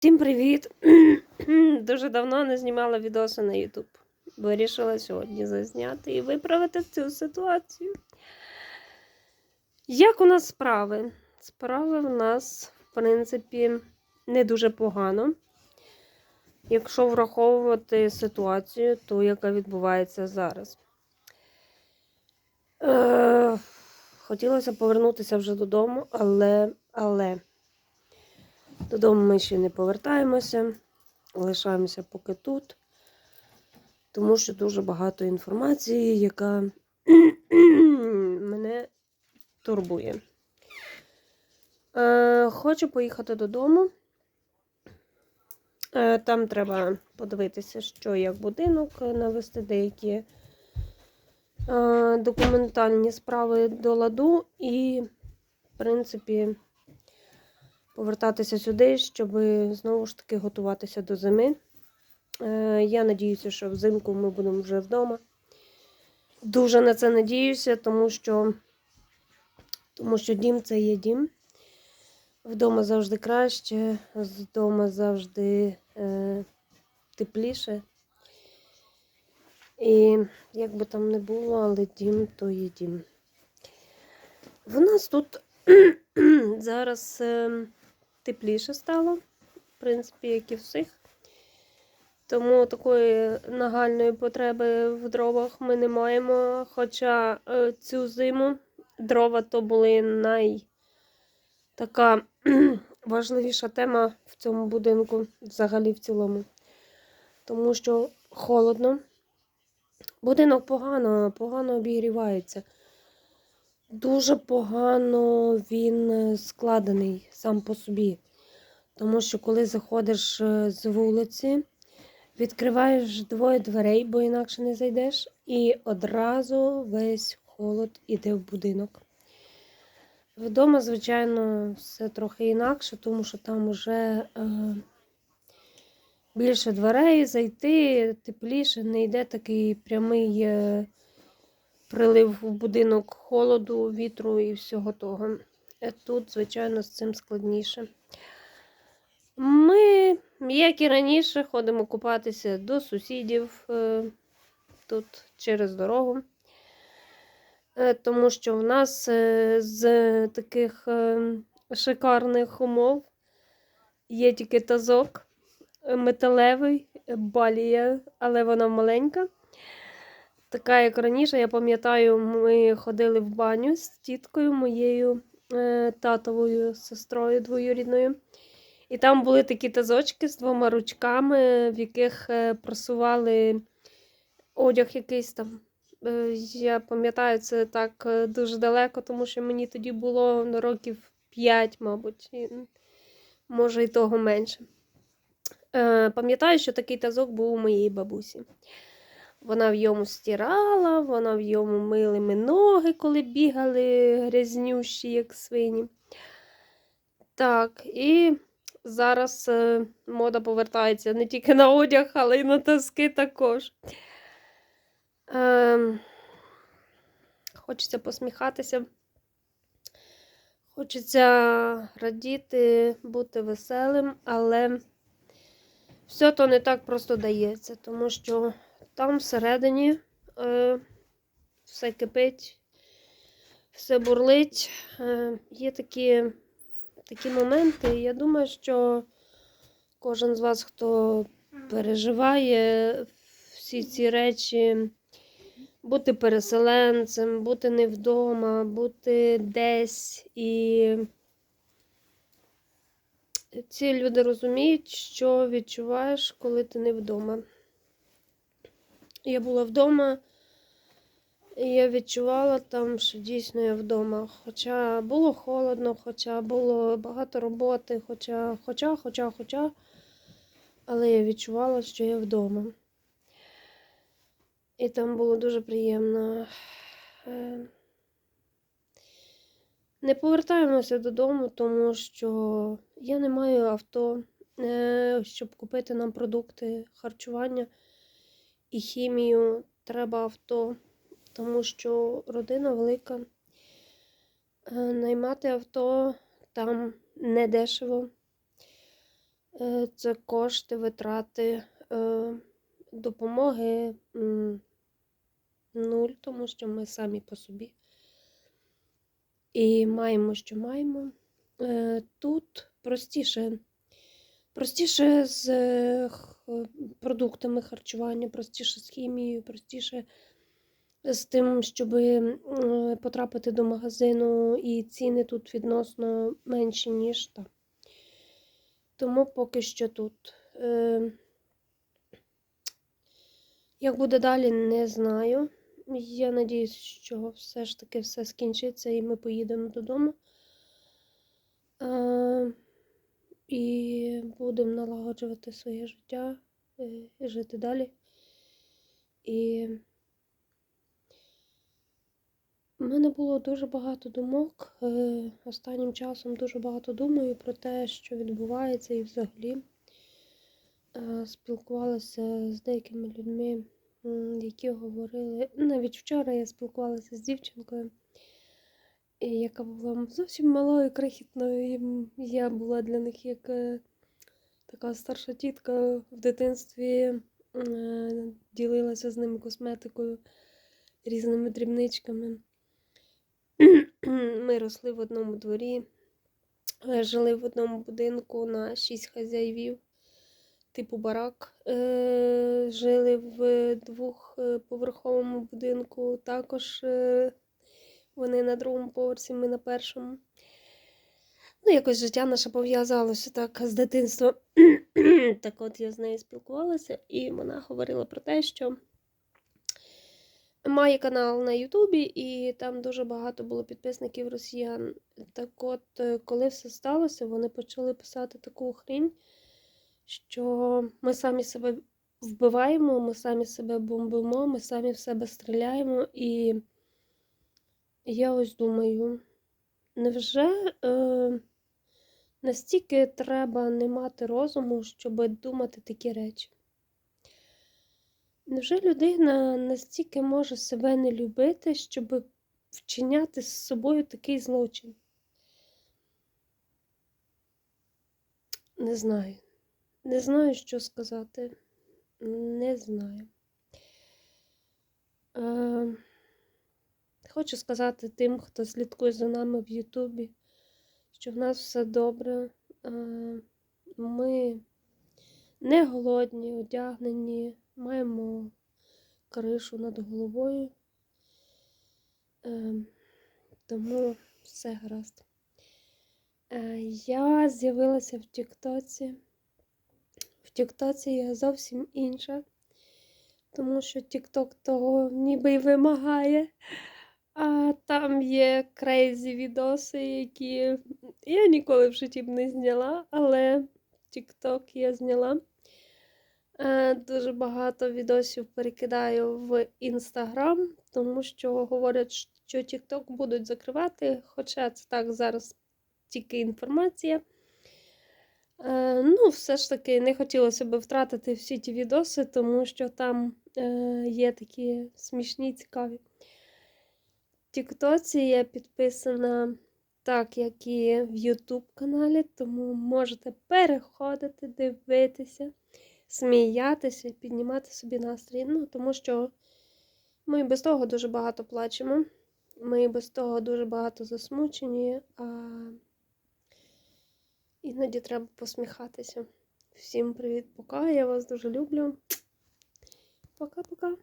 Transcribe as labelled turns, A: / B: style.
A: Всім привіт! Дуже давно не знімала відоси на YouTube. Вирішила сьогодні зазняти і виправити цю ситуацію. Як у нас справи? Справи в нас, в принципі, не дуже погано. Якщо враховувати ситуацію, ту, яка відбувається зараз. Е, хотілося повернутися вже додому, але, але додому ми ще не повертаємося, лишаємося поки тут, тому що дуже багато інформації, яка мене турбує. Е, хочу поїхати додому. Е, Там треба подивитися, що як будинок, е, навести деякі е, документальні справи до ладу і, в принципі, повертатися сюди, щоб знову ж таки готуватися до зими. Е, Я надіюся, що взимку ми будемо вже вдома. Дуже на це надіюся, тому що, тому що дім це є дім. Вдома завжди краще, вдома завжди е, тепліше. І як би там не було, але дім то є дім. В нас тут зараз е, тепліше стало, в принципі, як і всіх. Тому такої нагальної потреби в дровах ми не маємо. Хоча е, цю зиму дрова то були най така важливіша тема в цьому будинку, взагалі в цілому. Тому що холодно. Будинок погано, погано обігрівається. Дуже погано він е, складений сам по собі. Тому що коли заходиш е, з вулиці, відкриваєш двоє дверей, бо інакше не зайдеш, і одразу весь холод іде в будинок. Вдома, звичайно, все трохи інакше, тому що там уже е, більше дверей зайти, тепліше, не йде такий прямий е, прилив в будинок холоду, вітру і всього того. Е, Тут, звичайно, з цим складніше. Ми, як і раніше, ходимо купатися до сусідів е, тут через дорогу. Е, Тому що в нас з таких шикарних умов є тільки тазок металевий, балія, але вона маленька. Така, як раніше, я пам'ятаю, ми ходили в баню з тіткою моєю е, татовою сестрою двоюрідною. І там були такі тазочки з двома ручками, в яких е, просували одяг якийсь там. Е, Я пам'ятаю це так е, дуже далеко, тому що мені тоді було ну, років 5, мабуть, і, може і того менше. Пам'ятаю, що такий тазок був у моєї бабусі. Вона в йому стирала, вона в йому мили ми ноги, коли бігали грязнющі, як свині. Так, і зараз е, мода повертається не тільки на одяг, але й на таски також. Ем, хочеться посміхатися. Хочеться радіти, бути веселим, але все то не так просто дається, тому що там всередині е, все кипить, все бурлить. Е, є такі, такі моменти. Я думаю, що кожен з вас, хто переживає всі ці речі, бути переселенцем, бути не вдома, бути десь. І ці люди розуміють, що відчуваєш, коли ти не вдома. Я була вдома, і я відчувала там, що дійсно я вдома. Хоча було холодно, хоча було багато роботи, хоча, хоча, хоча, хоча, але я відчувала, що я вдома. І там було дуже приємно. Е, Не повертаємося додому, тому що я не маю авто, е, щоб купити нам продукти харчування і хімію. Треба авто, тому що родина велика. Е, Наймати авто там не дешево. Е, Це кошти, витрати е, допомоги нуль, тому що ми самі по собі. І маємо, що маємо. Тут простіше. Простіше з е, продуктами харчування, простіше з хімією, простіше з тим, щоб потрапити до магазину, і ціни тут відносно менші, ніж там. Тому поки що тут. Е, Як буде далі, не знаю. Я надіюсь, що все ж таки все скінчиться і ми поїдемо додому. Е, І будемо налагоджувати своє життя, е, і жити далі. І в мене було дуже багато думок. Е, Останнім часом дуже багато думаю про те, що відбувається, і взагалі е, спілкувалася з деякими людьми, які говорили. Навіть вчора я спілкувалася з дівчинкою, яка була зовсім малою, крихітною. Я була для них як така старша тітка в дитинстві, е, ділилася з ними косметикою, різними дрібничками. Ми росли в одному дворі, е, жили в одному будинку на шість хазяївів, типу барак. Е, Жили в двохповерховому будинку. Також вони на другому поверсі, ми на першому. Ну, якось життя наше пов'язалося так з дитинства. так от я з нею спілкувалася, і вона говорила про те, що має канал на Ютубі, і там дуже багато було підписників росіян. Так от, е, коли все сталося, вони почали писати таку хрінь, що ми самі себе вбиваємо, ми самі себе бомбимо, ми самі в себе стріляємо. І я ось думаю, невже е, настільки треба не мати розуму, щоб думати такі речі? Невже людина настільки може себе не любити, щоб вчиняти з собою такий злочин? Не знаю. Не знаю, що сказати. Не знаю. Е, хочу сказати тим, хто слідкує за нами в Ютубі, що в нас все добре. Е, ми не голодні, одягнені, маємо кришу над головою. Е, тому все гаразд. Е, я з'явилася в Тіктоці. В Тіктоці я зовсім інша, тому що Тікток того ніби й вимагає. А там є крейзі відоси, які я ніколи в житті б не зняла, але Тікток я зняла. Е, Дуже багато відосів перекидаю в Інстаграм, тому що говорять, що TikTok будуть закривати, хоча це так зараз тільки інформація. Е, Ну, все ж таки, не хотілося б втратити всі ті відоси, тому що там е, є такі смішні, цікаві. Тіктоці я підписана так, як і в YouTube каналі, тому можете переходити, дивитися, сміятися, піднімати собі настрій. Ну, тому що ми без того дуже багато плачемо. Ми без того дуже багато засмучені, а іноді треба посміхатися. Всім привіт, пока. Я вас дуже люблю. Пока-пока.